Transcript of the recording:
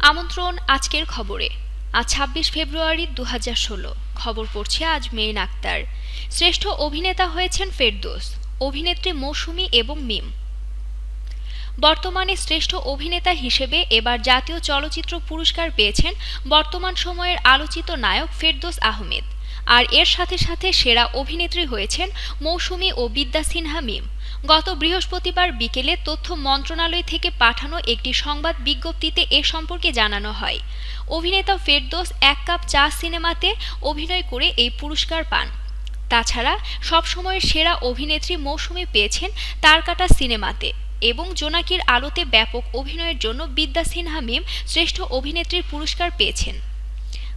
আমন্ত্রণ আজকের খবরে। আজ ছাব্বিশ ফেব্রুয়ারি দু হাজার ষোলো। খবর পড়ছে আজ মেইন আক্তার। শ্রেষ্ঠ অভিনেতা হয়েছেন ফেরদোস। অভিনেত্রী মৌসুমি এবং মিম। বর্তমানে শ্রেষ্ঠ অভিনেতা হিসেবে এবার জাতীয় চলচ্চিত্র পুরস্কার পেয়েছেন বর্তমান সময়ের আলোচিত নায়ক ফেরদোস আহমেদ। আর এর সাথে সাথে সেরা অভিনেত্রী হয়েছেন মৌসুমি ও বিদ্যা সিনহা মিম। গত বৃহস্পতিবার বিকেলে তথ্য মন্ত্রণালয় থেকে পাঠানো একটি সংবাদ বিজ্ঞপ্তিতে এ সম্পর্কে জানানো হয়। অভিনেতা ফেরদোস এক কাপ চা সিনেমাতে অভিনয় করে এই পুরস্কার পান। তাছাড়া সবসময়ের সেরা অভিনেত্রী মৌসুমি পেয়েছেন তার কাটা সিনেমাতে এবং জোনাকির আলোতে ব্যাপক অভিনয়ের জন্য বিদ্যা সিনহা মিম শ্রেষ্ঠ অভিনেত্রীর পুরস্কার পেয়েছেন।